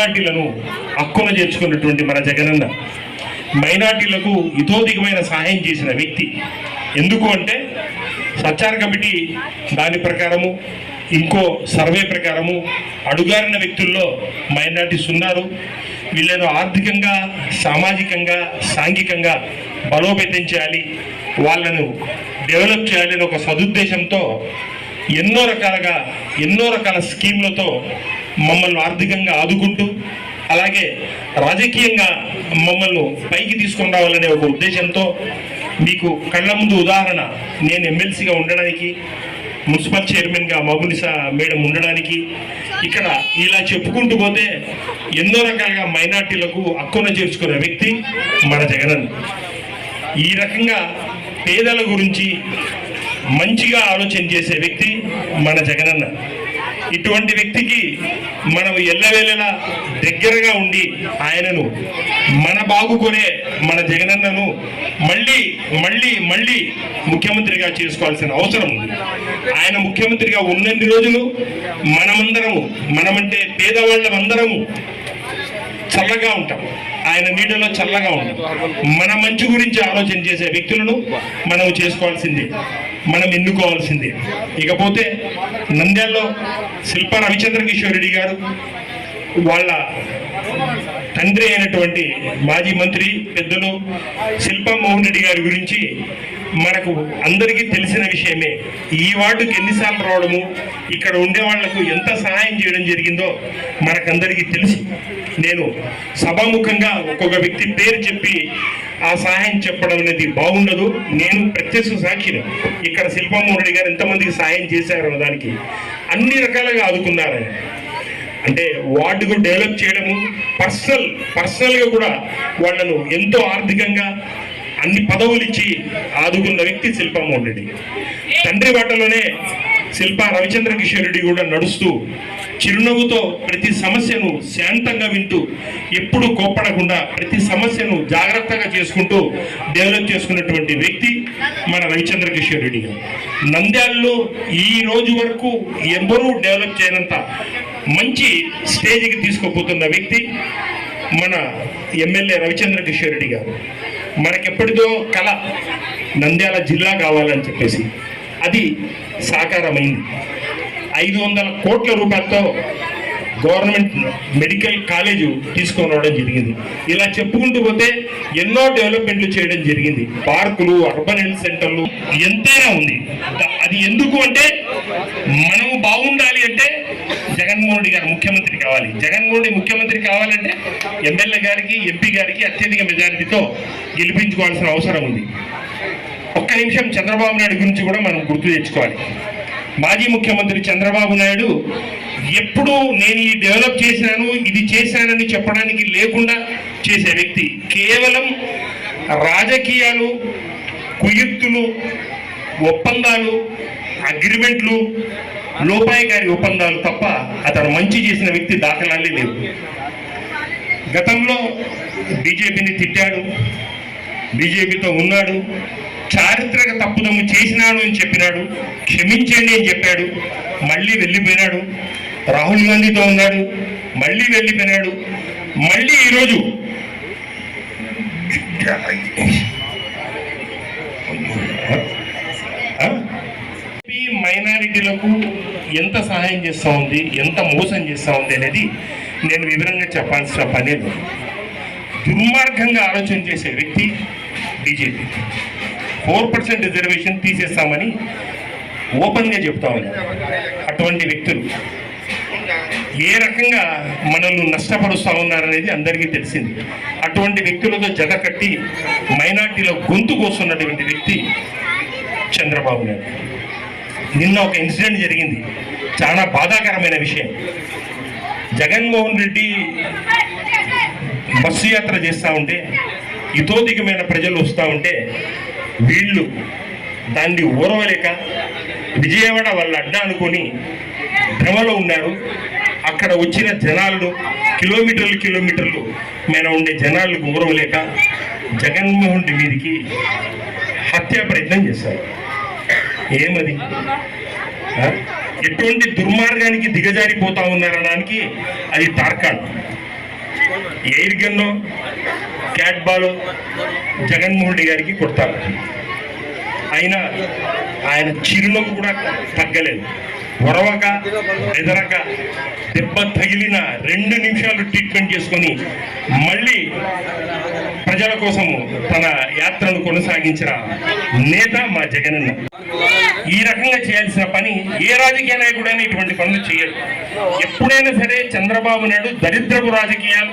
మైనార్టీలను హక్కున చేర్చుకున్నటువంటి మన జగనన్న మైనార్టీలకు ఇతోధికమైన సహాయం చేసిన వ్యక్తి. ఎందుకు అంటే సచార్ కమిటీ దాని ప్రకారము ఇంకో సర్వే ప్రకారము అడుగారిన వ్యక్తుల్లో మైనార్టీస్ ఉన్నారు. వీళ్ళను ఆర్థికంగా సామాజికంగా సాంఘికంగా బలోపేతం చేయాలి వాళ్ళను డెవలప్ చేయాలని ఒక సదుద్దేశంతో ఎన్నో రకాలుగా ఎన్నో రకాల స్కీమ్లతో మమ్మల్ని ఆర్థికంగా ఆదుకుంటూ అలాగే రాజకీయంగా మమ్మల్ని పైకి తీసుకొని రావాలనే ఒక ఉద్దేశంతో మీకు కళ్ళ ముందు ఉదాహరణ నేను ఎమ్మెల్సీగా ఉండడానికి మున్సిపల్ చైర్మన్గా మబునిసా మేడం ఉండడానికి ఇక్కడ ఇలా చెప్పుకుంటూ పోతే ఎన్నో రకాలుగా మైనార్టీలకు అక్కున చేర్చుకునే వ్యక్తి మన జగనన్న ఈ రకంగా పేదల గురించి మంచిగా ఆలోచన చేసే వ్యక్తి మన జగనన్న. ఇటువంటి వ్యక్తికి మనం ఎల్లవేళలా దగ్గరగా ఉండి ఆయనను మన బాగుకొనే మన జగనన్నను మళ్ళీ మళ్ళీ మళ్ళీ ముఖ్యమంత్రిగా చేసుకోవాల్సిన అవసరం ఉంది. ఆయన ముఖ్యమంత్రిగా ఉన్నన్ని రోజులు మనమందరము మనమంటే పేదవాళ్ళమందరము చల్లగా ఉంటాం. ఆయన నీడలో చల్లగా ఉంటాం. మన మంచి గురించి ఆలోచన చేసే వ్యక్తులను మనం చేసుకోవాల్సిందే. మనం ఎన్నుకోవాల్సిందే. ఇకపోతే నంద్యాలలో శిల్ప రవిచంద్ర కిషోర్ రెడ్డి గారు వాళ్ళ తండ్రి అయినటువంటి మాజీ మంత్రి పెద్దలు శిల్పా మోహన్ రెడ్డి గారి గురించి మనకు అందరికీ తెలిసిన విషయమే. ఈ వార్డుకి ఎన్నిసార్లు రావడము ఇక్కడ ఉండే వాళ్ళకు ఎంత సహాయం చేయడం జరిగిందో మనకందరికీ తెలుసు నేను సభాముఖంగా ఒక్కొక్క వ్యక్తి పేరు చెప్పి ఆ సహాయం చెప్పడం అనేది బాగుండదు. నేను ప్రత్యక్ష సాక్షిని ఇక్కడ శిల్పామోహన్ గారు ఎంతమందికి సహాయం చేశారు దానికి అన్ని రకాలుగా ఆదుకున్నారు ఆయన. అంటే వార్డుకు డెవలప్ చేయడము పర్సనల్ పర్సనల్గా కూడా వాళ్ళను ఎంతో ఆర్థికంగా అన్ని పదవులు ఇచ్చి ఆదుకున్న వ్యక్తి శిల్పమోహన్ రెడ్డి తండ్రి బాటలోనే శిల్ప రవిచంద్ర కిషోర్ రెడ్డి కూడా నడుస్తూ చిరునవ్వుతో ప్రతి సమస్యను శాంతంగా వింటూ ఎప్పుడు కోప్పడకుండా ప్రతి సమస్యను జాగ్రత్తగా చేసుకుంటూ డెవలప్ చేసుకున్నటువంటి వ్యక్తి మన రవిచంద్ర కిషోర్ రెడ్డి గారు. నంద్యాలలో ఈ రోజు వరకు ఎవరూ డెవలప్ చేయనంత మంచి స్టేజ్కి తీసుకుపోతున్న వ్యక్తి మన ఎమ్మెల్యే రవిచంద్ర కిషోర్ రెడ్డి గారు. మనకెప్పటిదో కళ నంద్యాల జిల్లా కావాలని చెప్పేసి అది సాకారమైంది. ఐదు వందల కోట్ల రూపాయలతో గవర్నమెంట్ మెడికల్ కాలేజ్ తీసుకొని రావడం జరిగింది. ఇలా చెప్పుకుంటూ పోతే ఎన్నో డెవలప్మెంట్లు చేయడం జరిగింది. పార్కులు అర్బన్ హెల్త్ సెంటర్లు ఎంతైనా ఉంది. అది ఎందుకు అంటే మనం బాగుండాలి అంటే జగన్మోహన్ రెడ్డి గారు ముఖ్యమంత్రి కావాలి. జగన్మోహన్ రెడ్డి ముఖ్యమంత్రి కావాలంటే ఎమ్మెల్యే గారికి ఎంపీ గారికి అత్యధిక మెజారిటీతో గెలిపించుకోవాల్సిన అవసరం ఉంది. ఒక్క నిమిషం చంద్రబాబు నాయుడు గురించి కూడా మనం గుర్తు తెచ్చుకోవాలి. మాజీ ముఖ్యమంత్రి చంద్రబాబు నాయుడు ఎప్పుడు నేను ఈ డెవలప్ చేశాను ఇది చేశానని చెప్పడానికి లేకుండా చేసే వ్యక్తి. కేవలం రాజకీయాలు కుయుక్తులు ఒప్పందాలు అగ్రిమెంట్లు లోపాయకారి ఒప్పందాలు తప్ప అతను మంచి చేసిన వ్యక్తి దాఖలాలే లేవు. గతంలో బీజేపీని తిట్టాడు బీజేపీతో ఉన్నాడు. చారిత్రక తప్పుదమ్ము చేసినాడు అని చెప్పినాడు. క్షమించండి అని చెప్పాడు. మళ్ళీ వెళ్ళిపోయినాడు. రాహుల్ గాంధీతో ఉన్నాడు. మళ్ళీ వెళ్ళిపోయినాడు. మళ్ళీ ఈరోజు మైనారిటీలకు ఎంత సహాయం చేస్తూ ఉంది ఎంత మోసం చేస్తూ ఉంది అనేది నేను వివరంగా చెప్పాల్సిన పని దుర్మార్గంగా ఆలోచన చేసే వ్యక్తి బీజేపీ ఫోర్ పర్సెంట్ రిజర్వేషన్ తీసేస్తామని ఓపెన్గా చెప్తా ఉన్నారు అటువంటి వ్యక్తులు. ఏ రకంగా మనల్ని నష్టపరుస్తూ ఉన్నారనేది అందరికీ తెలిసింది. అటువంటి వ్యక్తులతో జత కట్టి మైనార్టీలో గొంతు కోస్తున్నటువంటి వ్యక్తి చంద్రబాబు నాయుడు నిన్న ఒక ఇన్సిడెంట్ జరిగింది. చాలా బాధాకరమైన విషయం. జగన్మోహన్ రెడ్డి బస్సు యాత్ర చేస్తూ ఉంటే ఇతోధికమైన ప్రజలు వస్తూ ఉంటే వీళ్ళు దాన్ని ఊరవలేక విజయవాడ వాళ్ళ అడ్డా అనుకొని భ్రమలో ఉన్నారు. అక్కడ వచ్చిన జనాలు కిలోమీటర్లు కిలోమీటర్లు మీద ఉండే జనాలకు ఊరవలేక జగన్మోహన్ రెడ్డి మీదకి హత్యా ప్రయత్నం చేశారు. ఏమది? ఎటువంటి దుర్మార్గానికి దిగజారిపోతా ఉన్నారనడానికి అది తార్కాణం. Air gun cat ball Jaganmohan Reddy గారికి కొడతారు. అయినా ఆయన చిరునవ్వు కూడా తగ్గలేదు. ఒరవక ఎదరక దెబ్బ తగిలిన రెండు నిమిషాలు ట్రీట్మెంట్ చేసుకొని మళ్ళీ ప్రజల కోసము తన యాత్రను కొనసాగించిన నేత మా జగనన్న. ఈ రకంగా చేయాల్సిన పని ఏ రాజకీయ నాయకుడైనా ఇటువంటి పనులు చేయరు. ఎప్పుడైనా సరే చంద్రబాబు నాయుడు దరిద్రపు రాజకీయాలు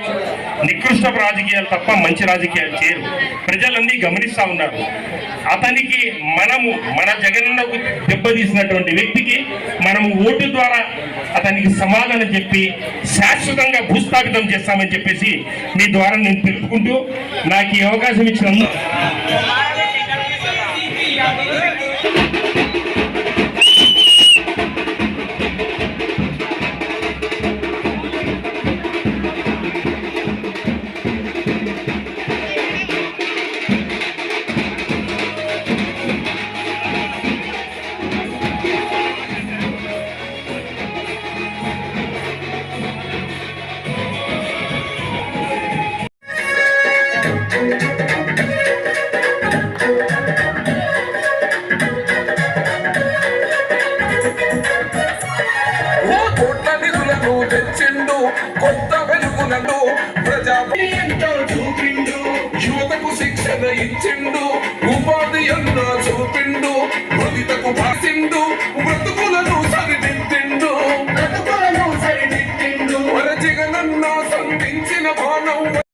నికృష్టపు రాజకీయాలు తప్ప మంచి రాజకీయాలు చేయరు. ప్రజలన్నీ గమనిస్తా ఉన్నారు. అతనికి మనము మన జగనన్నకు దెబ్బతీసినటువంటి వ్యక్తికి మనము ఓటు ద్వారా అతనికి సమాధానం చెప్పి శాశ్వతంగా భూస్థాపితం చేస్తామని చెప్పేసి మీ ద్వారా నేను తెలుపుకుంటూ నాకు ఈ అవకాశం ఇచ్చినందుకు తెచ్చిండు కొత్త వెలుగులను ప్రజాపతితో చూపిండు. యువతకు శిక్షణ ఇచ్చిండు. ఉపాధి అన్న చూపిండు. భవితకు భాసిండు బ్రతుకులను సరిదిద్దిండు. బ్రతుకులను సరిదిద్దిండు. వరజిగనన్న సంధించిన బాణం